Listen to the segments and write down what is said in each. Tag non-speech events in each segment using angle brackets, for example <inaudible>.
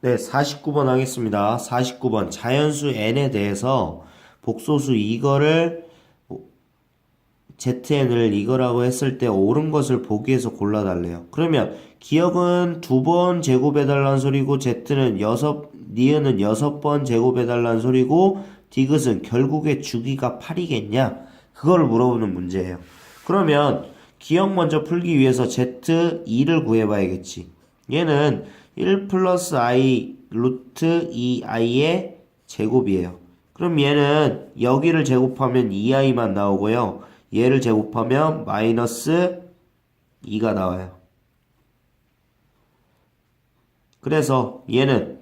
네, 49번 하겠습니다. 49번 자연수 n에 대해서 복소수 이거를 zn을 이거라고 했을 때 옳은 것을 보기 위해서 골라달래요. 그러면 기억은 두 번 제곱해달라는 소리고 z는 여섯 니은은 여섯 번 제곱해달라는 소리고 디귿은 결국에 주기가 8이겠냐? 그거를 물어보는 문제예요. 그러면 기억 먼저 풀기 위해서 z2를 구해봐야겠지. 얘는 1 플러스 i 루트 2i의 제곱이에요. 그럼 얘는 여기를 제곱하면 2i만 나오고요. 얘를 제곱하면 마이너스 2가 나와요. 그래서 얘는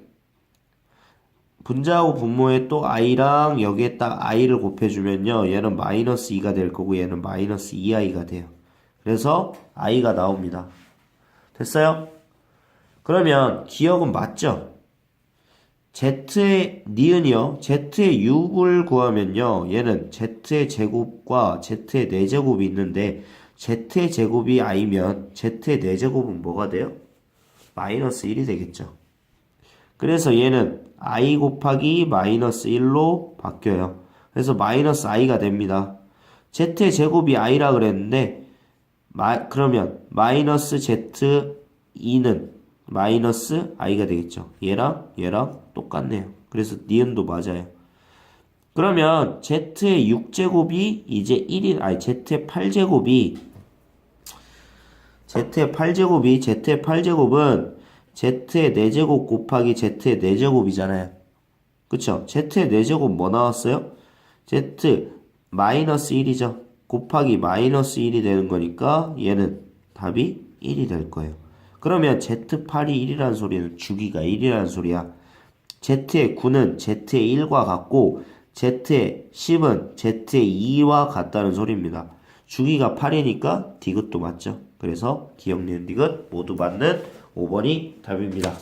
분자하고 분모에 또 i랑 여기에 딱 i를 곱해주면요. 얘는 마이너스 2가 될 거고 얘는 마이너스 2i가 돼요. 그래서 i가 나옵니다. 됐어요? 그러면 기억은 맞죠? z의 니은이요. z의 6을 구하면요. 얘는 z의 제곱과 z의 4제곱이 있는데 z의 제곱이 i면 z의 4제곱은 뭐가 돼요? 마이너스 1이 되겠죠. 그래서 얘는 i 곱하기 마이너스 1로 바뀌어요. 그래서 마이너스 i가 됩니다. z의 제곱이 i라 그랬는데 마, 그러면 마이너스 z2는 마이너스 i가 되겠죠. 얘랑 얘랑 똑같네요. 그래서 니은도 맞아요. 그러면 z의 6제곱이 이제 1인 아니 z의 8제곱이 z의 8제곱이 z의 8제곱은 z의 4제곱 곱하기 z의 4제곱이잖아요. 그쵸? z의 4제곱 뭐 나왔어요? z 마이너스 1이죠. 곱하기 마이너스 1이 되는 거니까 얘는 답이 1이 될 거예요. 그러면 Z8이 1이라는 소리는 주기가 1이라는 소리야. Z의 9는 Z의 1과 같고 Z의 10은 Z의 2와 같다는 소리입니다. 주기가 8이니까 디귿도 맞죠. 그래서 기억, 니은, 디귿 모두 맞는 5번이 답입니다.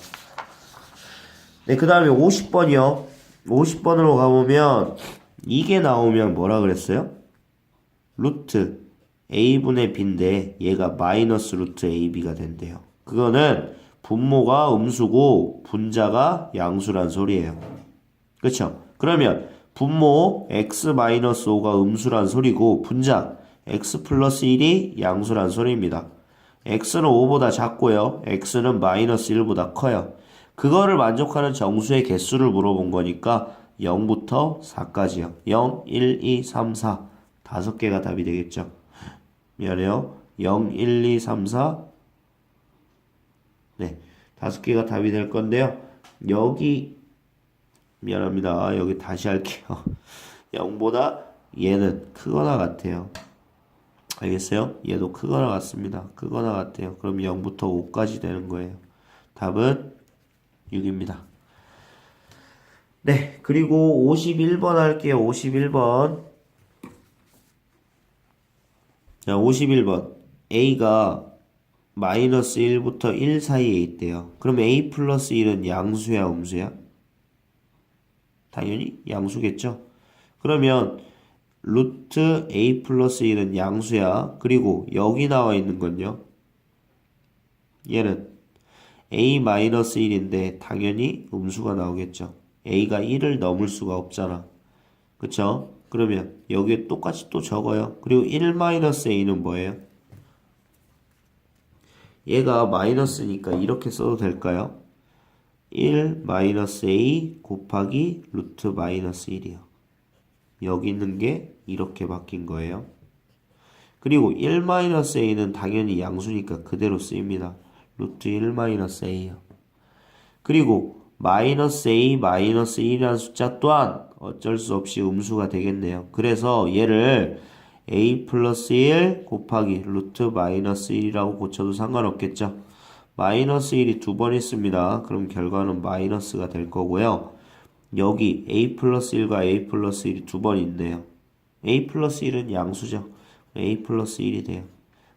네, 그 다음에 50번이요. 50번으로 가보면 이게 나오면 뭐라 그랬어요? 루트 a분의 b인데 얘가 마이너스 루트 ab가 된대요. 그거는 분모가 음수고 분자가 양수란 소리예요. 그렇죠? 그러면 분모 x-5가 음수란 소리고 분자 x 플러스 1이 양수란 소리입니다. x는 5보다 작고요. x는 마이너스 1보다 커요. 그거를 만족하는 정수의 개수를 물어본 거니까 0부터 4까지요. 0, 1, 2, 3, 4 다섯 개가 답이 되겠죠. 미안해요. 0, 1, 2, 3, 4 네, 다섯 개가 답이 될 건데요. 여기 미안합니다. 여기 다시 할게요. <laughs> 0보다 얘는 크거나 같아요. 알겠어요? 얘도 크거나 같습니다. 크거나 같아요. 그럼 0부터 5까지 되는 거예요. 답은 6입니다. 네, 그리고 51번 할게요. 51번. 자, 51번. A가 마이너스 1부터 1 사이에 있대요. 그럼 A 플러스 1은 양수야, 음수야? 당연히 양수겠죠? 그러면 루트 A 플러스 1은 양수야. 그리고 여기 나와 있는 건요. 얘는 A 마이너스 1인데 당연히 음수가 나오겠죠. A가 1을 넘을 수가 없잖아. 그쵸? 그러면 여기에 똑같이 또 적어요. 그리고 1 마이너스 A는 뭐예요? 얘가 마이너스니까 이렇게 써도 될까요? 1 마이너스 A 곱하기 루트 마이너스 1이요. 여기 있는 게 이렇게 바뀐 거예요. 그리고 1 마이너스 A는 당연히 양수니까 그대로 쓰입니다. 루트 1 마이너스 A요. 그리고 마이너스 A 마이너스 1이라는 숫자 또한 어쩔 수 없이 음수가 되겠네요. 그래서 얘를 a 플러스 1 곱하기 루트 마이너스 1이라고 고쳐도 상관없겠죠. 마이너스 1이 두 번 있습니다. 그럼 결과는 마이너스가 될 거고요. 여기 a 플러스 1과 a 플러스 1이 두 번 있네요. a 플러스 1은 양수죠. a 플러스 1이 돼요.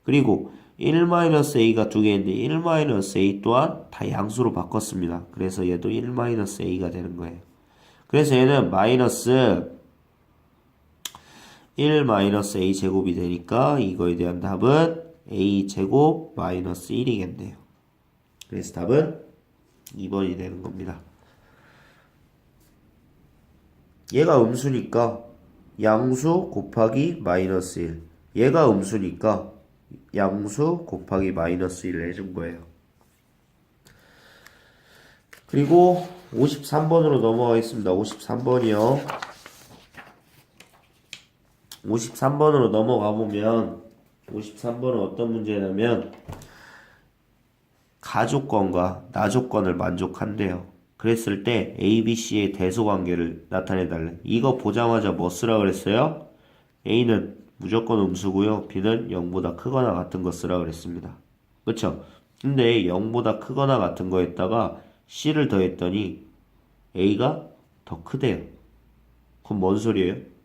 그리고 1 마이너스 a가 두 개인데 1 마이너스 a 또한 다 양수로 바꿨습니다. 그래서 얘도 1 마이너스 a가 되는 거예요. 그래서 얘는 마이너스 1 마이너스 a 제곱이 되니까 이거에 대한 답은 a 제곱 마이너스 1이겠네요. 그래서 답은 2번이 되는 겁니다. 얘가 음수니까 양수 곱하기 마이너스 1. 얘가 음수니까 양수 곱하기 마이너스 1을 해준 거예요. 그리고 53번으로 넘어가겠습니다. 53번이요. 53번으로 넘어가 보면 53번은 어떤 문제냐면 가조건과 나조건을 만족한대요. 그랬을 때 A, B, C의 대소 관계를 나타내 달래. 이거 보자마자 뭐 쓰라 그랬어요? A는 무조건 음수고요. B는 0보다 크거나 같은 거 쓰라 그랬습니다. 그쵸? 근데 0보다 크거나 같은 거에다가 C를 더했더니 A가 더 크대요. 그럼 뭔 소리예요?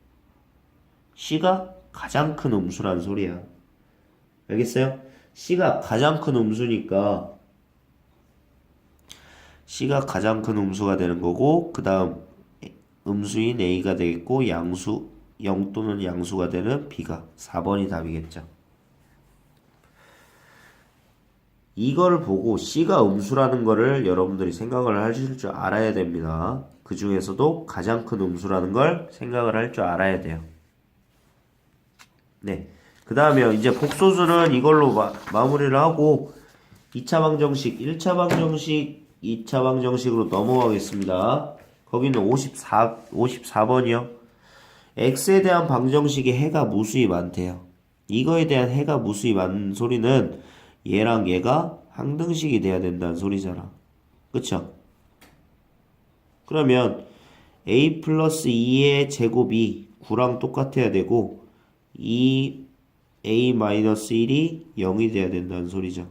C가 가장 큰 음수란 소리야. 알겠어요? C가 가장 큰 음수니까 C가 가장 큰 음수가 되는 거고 그 다음 음수인 A가 되겠고 양수 0 또는 양수가 되는 B가 4번이 답이겠죠. 이거를 보고 C가 음수라는 거를 여러분들이 생각을 하실 줄 알아야 됩니다. 그 중에서도 가장 큰 음수라는 걸 생각을 할 줄 알아야 돼요. 네. 그 다음에 이제 복소수는 이걸로 마, 마무리를 하고 2차 방정식, 1차 방정식, 2차 방정식으로 넘어가겠습니다. 거기는 54, 54번이요. x에 대한 방정식의 해가 무수히 많대요. 이거에 대한 해가 무수히 많은 소리는 얘랑 얘가 항등식이 돼야 된다는 소리잖아. 그쵸? 그러면 a 플러스 2의 제곱이 9랑 똑같아야 되고 2 a 마이너스 1이 0이 돼야 된다는 소리죠.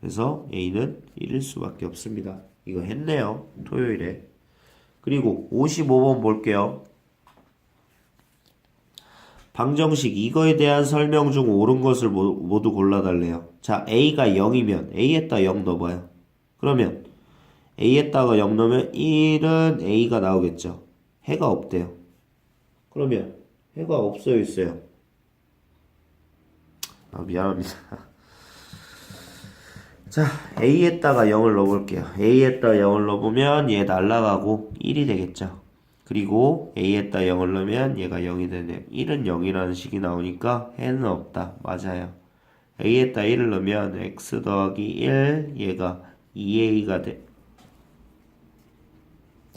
그래서 a는 1일 수밖에 없습니다. 이거 했네요. 토요일에. 그리고 55번 볼게요. 방정식 이거에 대한 설명 중 옳은 것을 모- 모두 골라달래요. 자, a가 0이면 a에다 0 넣어봐요. 그러면 a에다가 0 넣으면 1은 a가 나오겠죠. 해가 없대요. 그러면 해가 없어요, 있어요? 아, 미안합니다. <laughs> 자, a에다가 0을 넣어볼게요. a에다 0을 넣어보면 얘 날라가고 1이 되겠죠. 그리고 a에다 0을 넣으면 얘가 0이 되네요. 1은 0이라는 식이 나오니까 해는 없다. 맞아요. a에다 1을 넣으면 x 더하기 1 얘가 2a가 돼.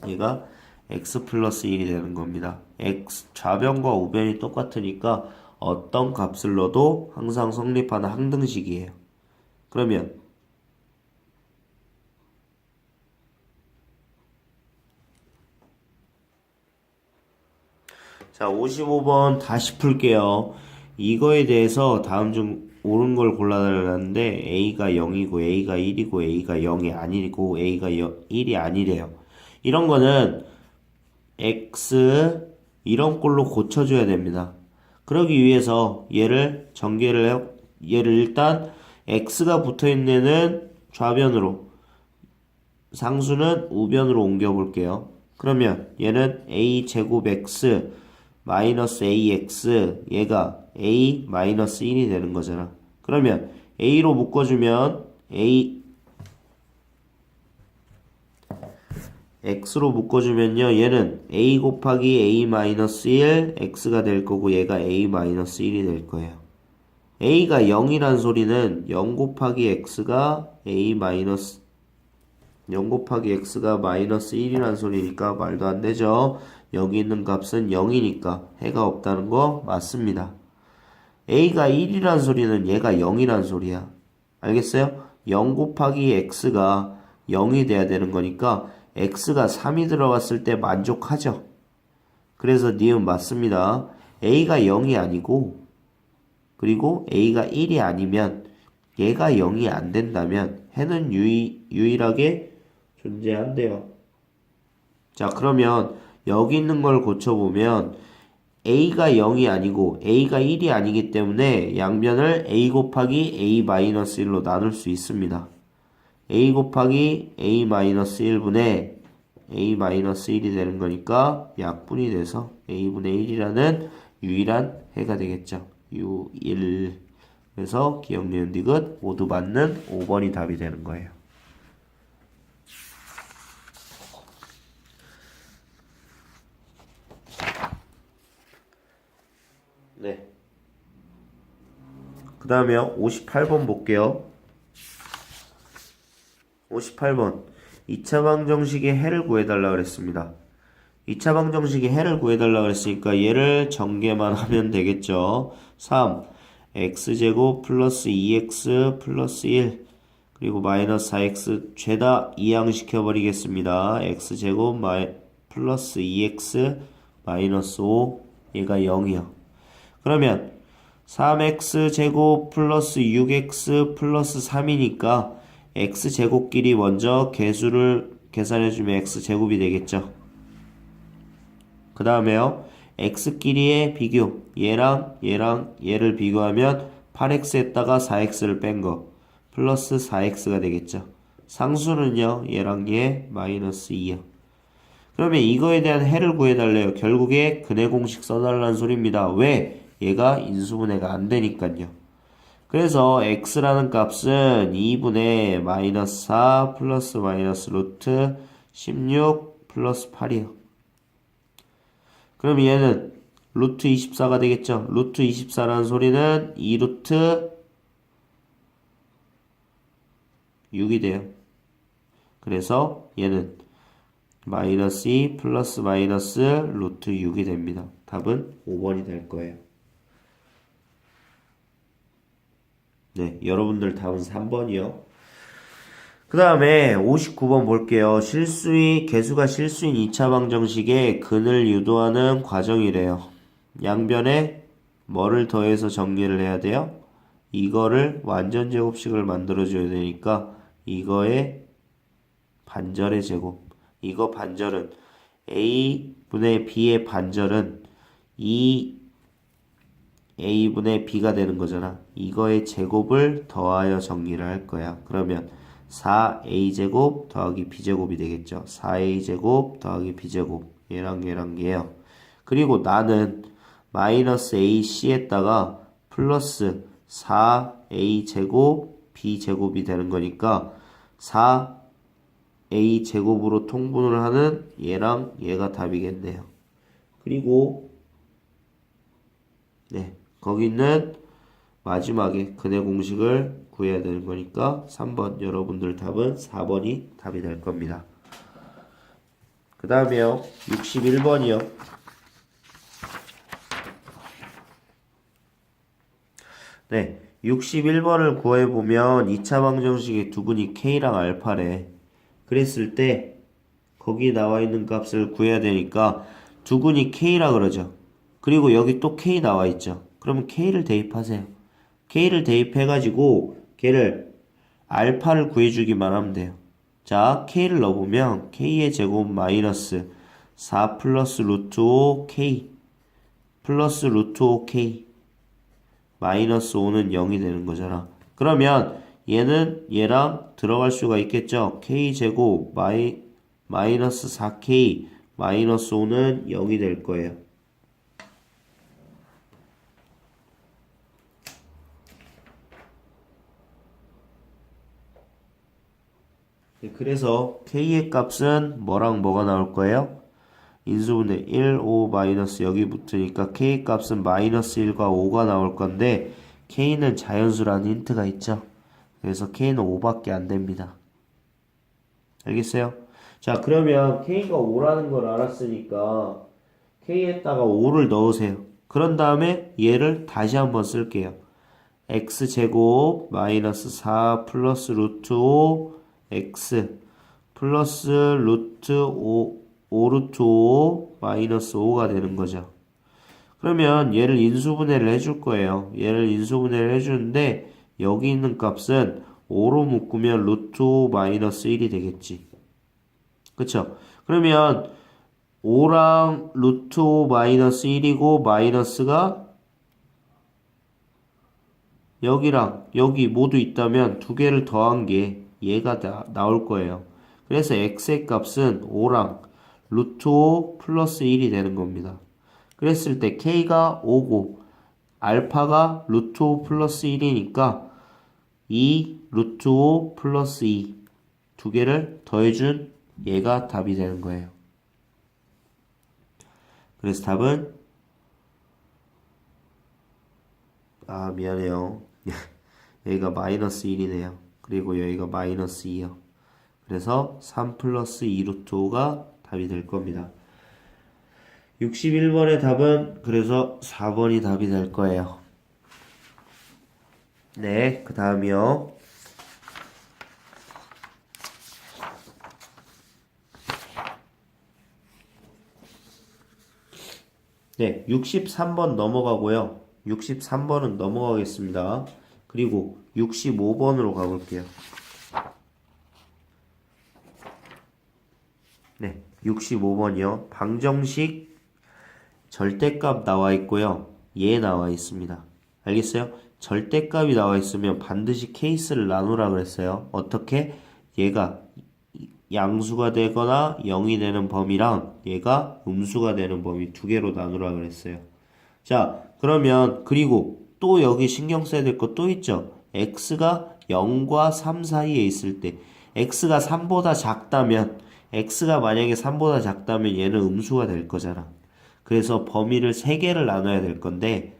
얘가 x 플러스 1이 되는 겁니다. x 좌변과 우변이 똑같으니까 어떤 값을 넣어도 항상 성립하는 항등식이에요. 그러면 자, 55번 다시 풀게요. 이거에 대해서 다음 중 옳은 걸 골라달라는데 A가 0이고 A가 1이고 A가 0이 아니고 A가 1이 아니래요. 이런 거는 X 이런 꼴로 고쳐줘야 됩니다. 그러기 위해서 얘를 전개를 해, 얘를 일단 X가 붙어있는 애는 좌변으로 상수는 우변으로 옮겨 볼게요. 그러면 얘는 A 제곱 X 마이너스 AX 얘가 A 마이너스 1이 되는 거잖아. 그러면 A로 묶어주면 A X로 묶어주면요 얘는 A 곱하기 A 마이너스 1 X가 될 거고 얘가 A 마이너스 1이 될 거예요. A가 0이란 소리는 0 곱하기 X가 A 마이너스 0 곱하기 x가 마이너스 1이란 소리니까 말도 안 되죠. 여기 있는 값은 0이니까 해가 없다는 거 맞습니다. a가 1이란 소리는 얘가 0이란 소리야. 알겠어요? 0 곱하기 x가 0이 돼야 되는 거니까 x가 3이 들어갔을 때 만족하죠. 그래서 니은 맞습니다. a가 0이 아니고 그리고 a가 1이 아니면 얘가 0이 안 된다면 해는 유일, 유일하게 존재한대요. 자, 그러면 여기 있는 걸 고쳐보면 a가 0이 아니고 a가 1이 아니기 때문에 양변을 a 곱하기 a 마이너스 1로 나눌 수 있습니다. A 곱하기 a 마이너스 1분의 a 마이너스 1이 되는 거니까 약분이 돼서 a분의 1이라는 유일한 해가 되겠죠. 유1 그래서 기억, 니은, 디귿 모두 맞는 5번이 답이 되는 거예요. 네. 그 다음에 58번 볼게요. 58번. 2차 방정식의 해를 구해달라 그랬습니다. 2차 방정식의 해를 구해달라 그랬으니까 얘를 전개만 하면 되겠죠. 3. x제곱 플러스 2x 플러스 1 그리고 마이너스 4x 죄다 이항시켜 버리겠습니다. x제곱 마이 플러스 2x 마이너스 5 얘가 0이요. 그러면 3x 제곱 플러스 6x 플러스 3이니까 x 제곱끼리 먼저 개수를 계산해주면 x 제곱이 되겠죠. 그 다음에요. x끼리의 비교 얘랑 얘랑 얘를 비교하면 8x에다가 4x를 뺀 거 플러스 4x가 되겠죠. 상수는요. 얘랑 얘 마이너스 2요. 그러면 이거에 대한 해를 구해달래요. 결국에 근해 공식 써달라는 소리입니다. 왜? 얘가 인수분해가 안 되니까요. 그래서 x라는 값은 2분의 마이너스 4 플러스 마이너스 루트 16 플러스 8이요. 그럼 얘는 루트 24가 되겠죠. 루트 24라는 소리는 2루트 6이 돼요. 그래서 얘는 마이너스 2 플러스 마이너스 루트 6이 됩니다. 답은 5번이 될 거예요. 네, 여러분들 답은 3번이요. 그 다음에 59번 볼게요. 실수인, 개수가 실수인 2차 방정식에 근을 유도하는 과정이래요. 양변에 뭐를 더해서 정리를 해야 돼요? 이거를 완전 제곱식을 만들어줘야 되니까 이거의 반절의 제곱. 이거 반절은 a분의 b의 반절은 2 a분의 b가 되는 거잖아. 이거의 제곱을 더하여 정리를 할 거야. 그러면 4a제곱 더하기 b제곱이 되겠죠. 4a제곱 더하기 b제곱 얘랑 얘랑 얘요. 그리고 나는 마이너스 ac에다가 플러스 4a제곱 b제곱이 되는 거니까 4a제곱으로 통분을 하는 얘랑 얘가 답이겠네요. 그리고 네 거기는 마지막에 근해 공식을 구해야 되는 거니까 3번 여러분들 답은 4번이 답이 될 겁니다. 그 다음에요 61번이요. 네 61번을 구해보면 2차 방정식의 두근이 K랑 알파래 그랬을 때 거기 나와 있는 값을 구해야 되니까 두근이 K라 그러죠. 그리고 여기 또 K 나와 있죠. 그러면 K를 대입하세요. K를 대입해가지고 걔를 알파를 구해주기만 하면 돼요. 자, K를 넣어보면 K의 제곱 마이너스 4 플러스 루트 5 K 플러스 루트 5 K 마이너스 5는 0이 되는 거잖아. 그러면 얘는 얘랑 들어갈 수가 있겠죠. K 제곱 마이, 마이너스 4K 마이너스 5는 0이 될 거예요. 그래서 K의 값은 뭐랑 뭐가 나올 거예요? 인수분해 1, 5, 마이너스 여기 붙으니까 K 값은 마이너스 1과 5가 나올 건데 K는 자연수라는 힌트가 있죠. 그래서 K는 5밖에 안 됩니다. 알겠어요? 자 그러면 K가 5라는 걸 알았으니까 K에다가 5를 넣으세요. 그런 다음에 얘를 다시 한번 쓸게요. X제곱 마이너스 4 플러스 루트 5 x 플러스 루트 5, 5 루트 5 마이너스 5가 되는 거죠. 그러면 얘를 인수분해를 해줄 거예요. 얘를 인수분해를 해주는데 여기 있는 값은 5로 묶으면 루트 5 마이너스 1이 되겠지. 그쵸? 그러면 5랑 루트 5 마이너스 1이고 마이너스가 여기랑 여기 모두 있다면 두 개를 더한 게 얘가 나, 나올 거예요. 그래서 x의 값은 5랑 루트 5 플러스 1이 되는 겁니다. 그랬을 때 k가 5고 알파가 루트 5 플러스 1이니까 2 루트 5 플러스 2 두 개를 더해준 얘가 답이 되는 거예요. 그래서 답은 아 미안해요. <laughs> 여기가 마이너스 1이네요. 그리고 여기가 마이너스 2요. 그래서 3 플러스 2 루트 5가 답이 될 겁니다. 61번의 답은 그래서 4번이 답이 될 거예요. 네, 그 다음이요. 네, 63번 넘어가고요. 63번은 넘어가겠습니다. 그리고 65번으로 가볼게요. 네, 65번이요. 방정식 절대값 나와 있고요. 얘 나와 있습니다. 알겠어요? 절대값이 나와 있으면 반드시 케이스를 나누라 그랬어요. 어떻게? 얘가 양수가 되거나 0이 되는 범위랑 얘가 음수가 되는 범위 두 개로 나누라 그랬어요. 자, 그러면 그리고 또 여기 신경 써야 될 거 또 있죠? x가 0과 3 사이에 있을 때 x가 3보다 작다면 x가 만약에 3보다 작다면 얘는 음수가 될 거잖아. 그래서 범위를 3개를 나눠야 될 건데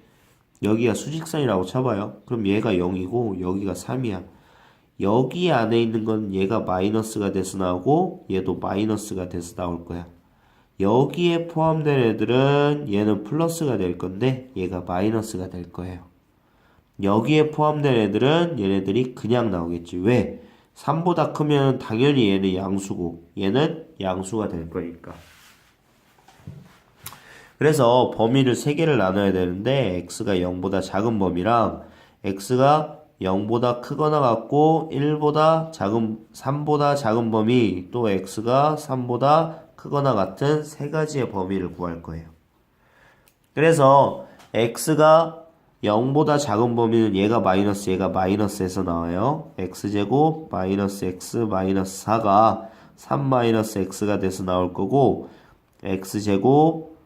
여기가 수직선이라고 쳐봐요. 그럼 얘가 0이고 여기가 3이야. 여기 안에 있는 건 얘가 마이너스가 돼서 나오고 얘도 마이너스가 돼서 나올 거야. 여기에 포함된 애들은 얘는 플러스가 될 건데 얘가 마이너스가 될 거예요. 여기에 포함된 애들은 얘네들이 그냥 나오겠지. 왜? 3보다 크면 당연히 얘는 양수고 얘는 양수가 될 거니까. 그래서 범위를 3개를 나눠야 되는데 x가 0보다 작은 범위랑 x가 0보다 크거나 같고 1보다 작은 3보다 작은 범위 또 x가 3보다 크거나 같은 세 가지의 범위를 구할 거예요. 그래서 x가 0보다 작은 범위는 얘가 마이너스 얘가 마이너스에서 나와요. x제곱 마이너스 x 마이너스 4가 3 마이너스 x가 돼서 나올 거고 x제곱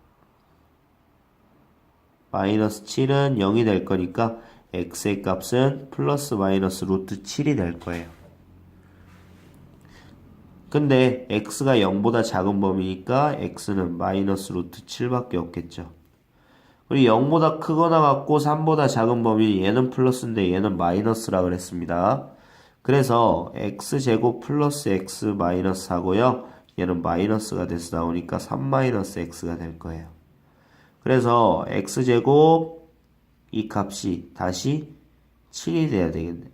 마이너스 7은 0이 될 거니까 x의 값은 플러스 마이너스 루트 7이 될 거예요. 근데 x가 0보다 작은 범위니까 x는 마이너스 루트 7밖에 없겠죠. 그리고 0보다 크거나 같고 3보다 작은 범위 얘는 플러스인데 얘는 마이너스라 그랬습니다. 그래서 x제곱 플러스 x 마이너스 하고요. 얘는 마이너스가 돼서 나오니까 3 마이너스 x가 될 거예요. 그래서 x제곱 이 값이 다시 7이 돼야 되겠네.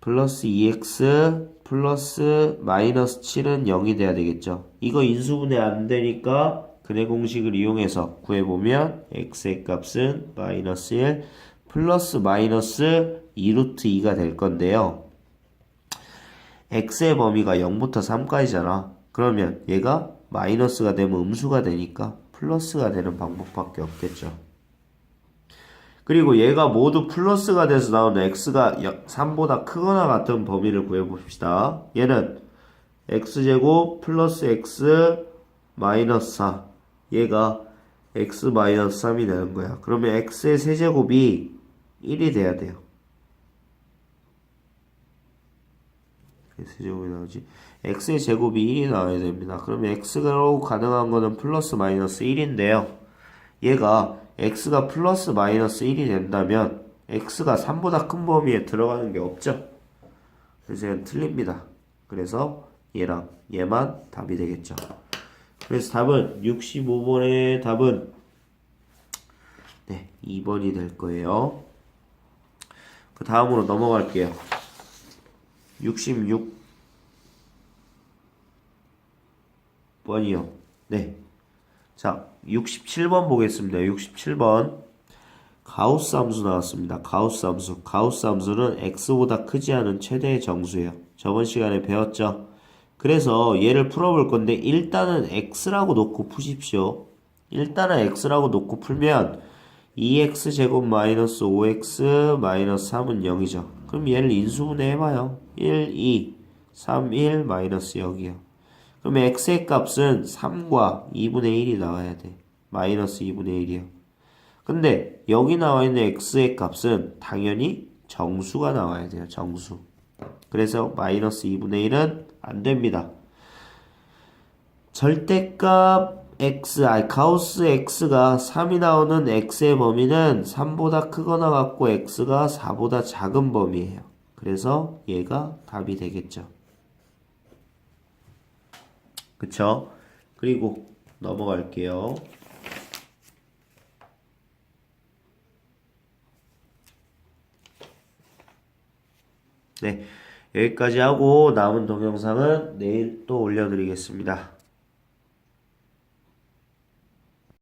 플러스 2x 플러스 마이너스 7은 0이 돼야 되겠죠. 이거 인수분해 안 되니까 근해 공식을 이용해서 구해보면 x의 값은 마이너스 1 플러스 마이너스 2루트 2가 될 건데요. x의 범위가 0부터 3까지잖아. 그러면 얘가 마이너스가 되면 음수가 되니까 플러스가 되는 방법밖에 없겠죠. 그리고 얘가 모두 플러스가 돼서 나오는 x가 3보다 크거나 같은 범위를 구해봅시다. 얘는 x제곱 플러스 x 마이너스 4 얘가 x 마이너스 3이 되는 거야. 그러면 x의 세제곱이 1이 돼야 돼요. 세제곱이 나오지. x의 제곱이 1이 나와야 됩니다. 그러면 x로 가능한 거는 플러스 마이너스 1인데요. 얘가 x가 플러스 마이너스 1이 된다면 x가 3보다 큰 범위에 들어가는 게 없죠. 그래서 얘는 틀립니다. 그래서 얘랑 얘만 답이 되겠죠. 그래서 답은 65번의 답은 네, 2번이 될 거예요. 그 다음으로 넘어갈게요. 66 번이요. 네. 자, 67번 보겠습니다. 67번. 가우스 함수 나왔습니다. 가우스 함수. 가우스 함수는 x보다 크지 않은 최대의 정수예요. 저번 시간에 배웠죠? 그래서 얘를 풀어볼 건데 일단은 x라고 놓고 푸십시오. 일단은 x라고 놓고 풀면 2x제곱 마이너스 5x 마이너스 3은 0이죠. 그럼 얘를 인수분해 해봐요. 1, 2, 3, 1 마이너스 0이요. 그러면 x의 값은 3과 2분의 1이 나와야 돼. 마이너스 2분의 1이요. 근데 여기 나와 있는 x의 값은 당연히 정수가 나와야 돼요. 정수. 그래서 마이너스 2분의 1은 안 됩니다. 절대값 x, 아니 가우스 x가 3이 나오는 x의 범위는 3보다 크거나 같고 x가 4보다 작은 범위예요. 그래서 얘가 답이 되겠죠. 그쵸? 그리고 넘어갈게요. 네, 여기까지 하고 남은 동영상은 내일 또 올려드리겠습니다.